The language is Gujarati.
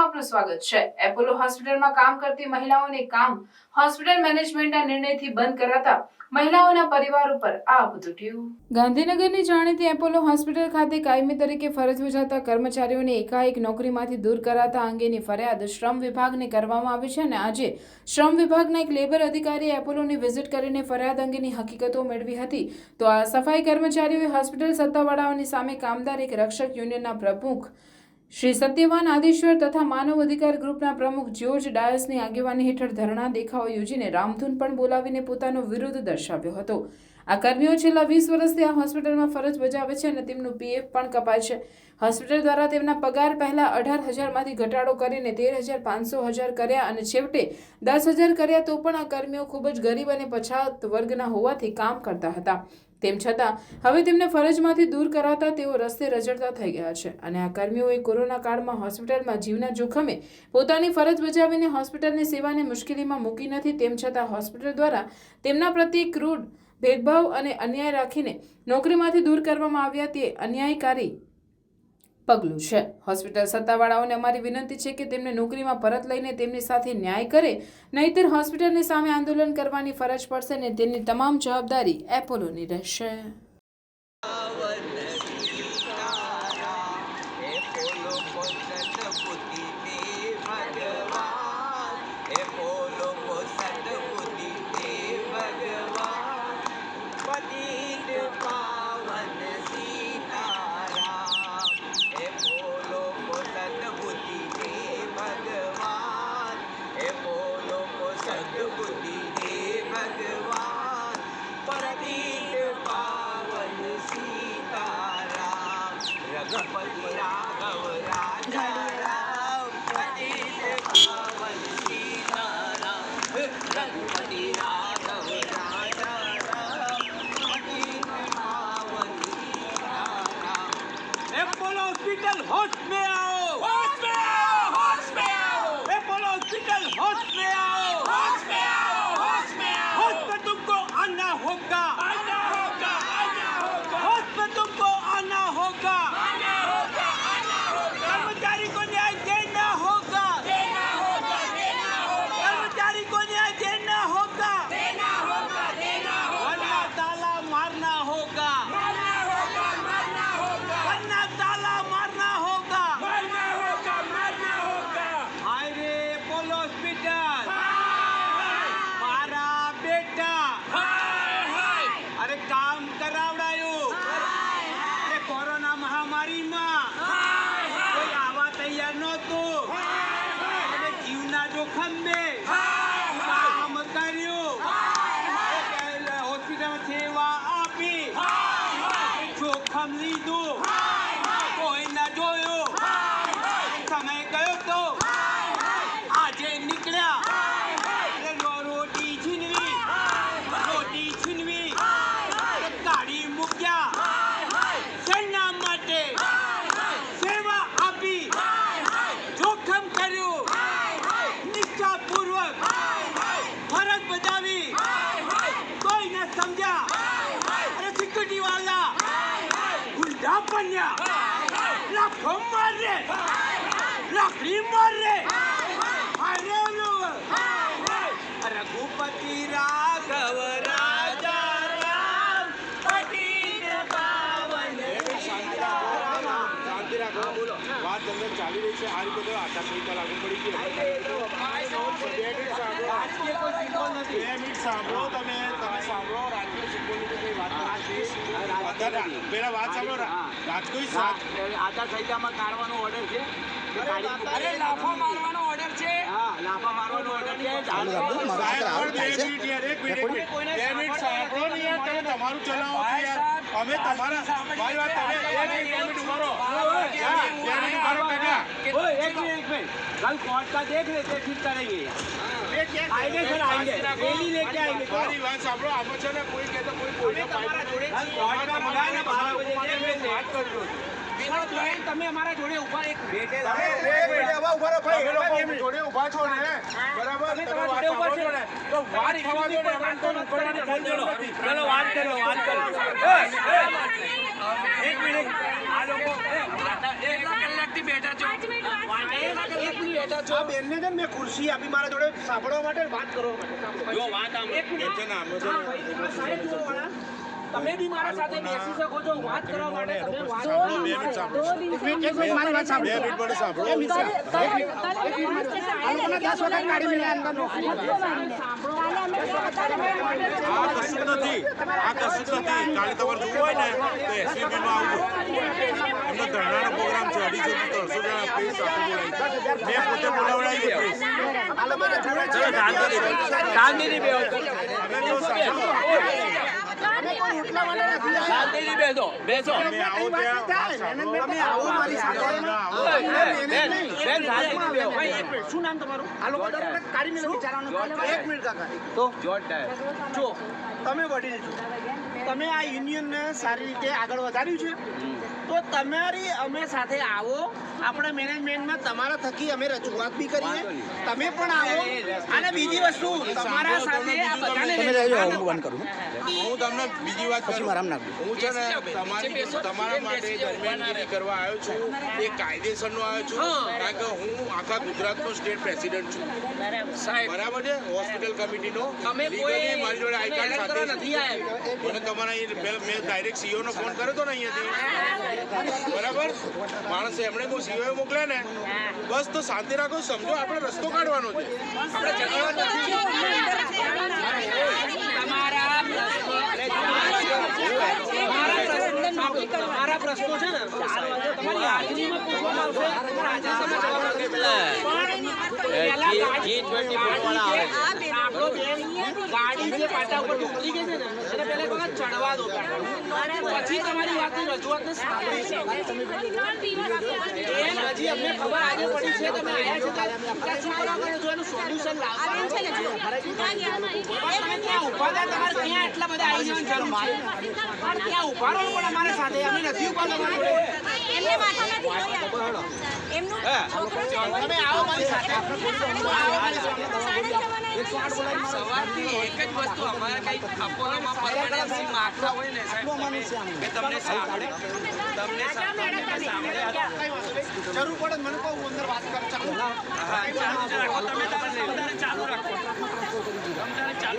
ન્યૂઝમાં આપનું સ્વાગત છે. એપોલો હોસ્પિટલમાં કામ કરતી મહિલાઓને કામ હોસ્પિટલ મેનેજમેન્ટના નિર્ણયથી બંધ કરાતા મહિલાઓના પરિવાર ઉપર આભ તૂટ્યું. ગાંધીનગરની જાણીતી એપોલો હોસ્પિટલ ખાતે કાયમી તરીકે ફરજ બજાવતા કર્મચારીઓને એકાએક નોકરીમાંથી દૂર કરાતા અંગેની ફરિયાદ શ્રમ વિભાગને કરવામાં આવી છે અને આજે શ્રમ વિભાગના એક લેબર અધિકારીએ એપોલોની વિઝિટ કરીને ફરિયાદ અંગેની હકીકતો મેળવી હતી. તો આ સફાઈ કર્મચારીઓએ હોસ્પિટલ સત્તાવાળાઓની સામે કામદાર એક રક્ષક યુનિયનના પ્રમુખ શ્રી સત્યવાન આદેશ્વર તથા માનવ અધિકાર ગ્રુપના પ્રમુખ જ્યોર્જ ડાયસની આગેવાની હેઠળ ધરણા દેખાવો યોજીને રામધૂન પણ બોલાવીને પોતાનો વિરોધ દર્શાવ્યો હતો. આ કર્મીઓ છેલ્લા વીસ વર્ષથી આ હોસ્પિટલમાં ફરજ બજાવે છે અને તેમનું પીએફ પણ કપાય છે. હોસ્પિટલ દ્વારા તેમના પગાર પહેલા અઢાર હજારમાંથી ઘટાડો કરીને તેર હજાર પાંચસો હજાર કર્યા અને છેવટે દસ હજાર કર્યા તો પણ આ કર્મીઓ ખૂબ જ ગરીબ અને પછાત વર્ગના હોવાથી કામ કરતા હતા. તેમ છતાં, હવે તેમને ફરજમાંથી દૂર કરાતા તેઓ રસ્તે રજડતા થઈ ગયા છે અને આ કર્મીઓએ કોરોના કાળમાં હોસ્પિટલમાં જીવના જોખમે પોતાની ફરજ બજાવીને હોસ્પિટલની સેવાને મુશ્કેલીમાં મૂકી નથી. તેમ છતાં, હોસ્પિટલ દ્વારા તેમના પ્રત્યે ક્રૂડ ભેદભાવ અને અન્યાય રાખીને નોકરીમાંથી દૂર કરવામાં આવ્યા તે અન્યાયકારી પગલું છે. હોસ્પિટલ સત્તાવાળાઓને અમારી વિનંતી છે કે તેમને નોકરીમાં પરત લઈને તેમની સાથે ન્યાય કરે, નહીતર હોસ્પિટલની સામે આંદોલન કરવાની ફરજ પડશે અને તેની તમામ જવાબદારી એપોલોની રહેશે. हॉस्पिटल होश में आ જોખમે કામ કર્યું હોસ્પિટલમાં સેવા આપી. જોખમ લીધું. કોઈ ના જોયું. સમય ગયો તો. Maria! La Comadre! વાત અંદર ચાલી રહી છે. આ રીતે તો આચારસંહિતા લાગુ પડી ગઈ બે મિનિટ સાંભળો. તમે. તમે સાંભળો. રાજકીય સિમ્બોલની વાત નથી. પેલા વાત સાંભળો. રા- રાજકોટ સાત આચાર સંહિતામાં કાઢવાનો ઓર્ડર છે. અરે લાફા મારવાનો ઓર્ડર છે. હા લાફા મારવાનો ઓર્ડર છે. સાહેબ, બે મિનિટ યાર, એક મિનિટ, બે મિનિટ સાંભળો ને યાર, તમે તમારું ચલાવો યાર. અમે તમારા મારી વાત તમે એક મિનિટ, રહો. कल कोर्ट का देख लेते फिर करेंगे आएंगे सर आएंगे डेली लेके आएंगे तो મારી વાત સાંભળો આમાં છે ને કોઈ કહેતો કોઈ કોઈને ફાયદો નથી. कल कोर्ट का मंगाए ना बारह बजे देख लेते વાત કરજો તમે અમારા જોડે ઉભા એક बेटे તમે એક મિનિટ એવા ઉભા રહો ભાઈ. તમે લોકો જોડે ઉભા છો ને બરાબર તમે વાત સાંભળો છો ને તો વાત થવા દો ને એમાં કોઈ ઉકળવાની કોઈ જરૂર નથી. चलो बात करो बात करो એક મિનિટ બેઠા છો? બેનને છે ને મેં ખુરશી આપી. મારા જોડે સાંભળવા માટે વાત કરવા માટે. જો વાત આમ એક મિનિટ. છે ને આમ તમે બી મારા સાથે બેસી શકો છો વાત કરવા માટે તમે વાત બે મિનિટ સાંભળો બે મિનિટ, એક મિનિટ કાલે વાત બે સાંભળો મિનિટ માટે સાંભળો આ લોકોને દસ વખત કાઢી મેળવ્યા અંદર નોકરી આ કશું નથી આ કશું નથી કાલે તમારે જોવું હોય ને તો એસવીબી માં આવજો એમનો ધરણાનો પ્રોગ્રામ છે અઢીસો થી ત્રણસો જણા પ્રેસ સાથે બોલાવી મેં પોતે બોલાવડાવી છે પ્રેસ આ તમારા જોડે છે. અમે નથી. શાંતિથી બેસો બેસો. તમે આવો તમે આવો મારી સાથે. શું નામ તમારું? આ લોકો દર વખત કાઢી મેળવે બિચારાનું. એક મિનિટ કાકા. તો જોટ જો તમે વડીલ છો. તમે આ યુનિયનને સારી રીતે આગળ વધાર્યું છે. તો તમારી અમે સાથે આવો. આપણે મેનેજમેન્ટમાં તમારા થકી અમે રજૂઆત બી કરીએ. તમે પણ આવો. અને બીજી વસ્તુ તમારા સાથે આ બધાને હું તમને બીજી વાત કરું. હું છે ને તમારી તમારા માટે દરમિયાનગીરી કરવા આવ્યો છું. એ કાયદેસરનો આવ્યો છું. કારણ કે હું આખા ગુજરાતનો સ્ટેટ પ્રેસિડેન્ટ છું. સાહેબ બરાબર છે? હોસ્પિટલ કમિટીનો. અમે કોઈ મારી જોડે આઈ કાર્ડ સાથે નથી આવ્યા. મને તમારા અહીં મેં- ડાયરેક્ટ સીઓ નો ફોન કર્યો હતો ને અહીંયાથી. બરાબર? માણસે એમણે કોઈ સીઓ મોકલ્યા ને બસ તો શાંતિ રાખો સમજો આપણે રસ્તો કાઢવાનો છે. આપણે ઝઘડવા નથી. તમારા પ્રશ્નો અરે તમારા પ્રશ્નો છે ને તમારી હાજરીમાં પૂછવામાં આવશે આપણો ગાડી જે પાટા ઉપર ઉતરી ગઈ છે ને ચડવા દો. પછી તમારી વાતની રજૂઆતને સાંભળી હજી અમને ખબર આજે પડી છે તમે એનું સોલ્યુશન ત્યાં ઊભા હતા તમારે ક્યાં એટલા બધા આવી જવાની જરૂર છે. પણ ત્યાં રહો પણ અમારી સાથે. અમે નથી ઊભા તમારી. એમને માથા નથી જોયા. એમનું છોકરો છે, તમે આવો મારી સાથે. આવો મારી સાથે. સવારથી એક જ વસ્તુ અમારે કઈ અપોલોમાં પરમાનન્સી માગતા હોય ને સાહેબ તમે કે તમને સાંભળે. તમને સાંભળે. સાંભળે. જરૂર પડે મને કહું અંદર વાત કરું. ચાલો. હા ચાલુ રાખો તમે તમારે ચાલુ રાખો. તમારે ચાલુ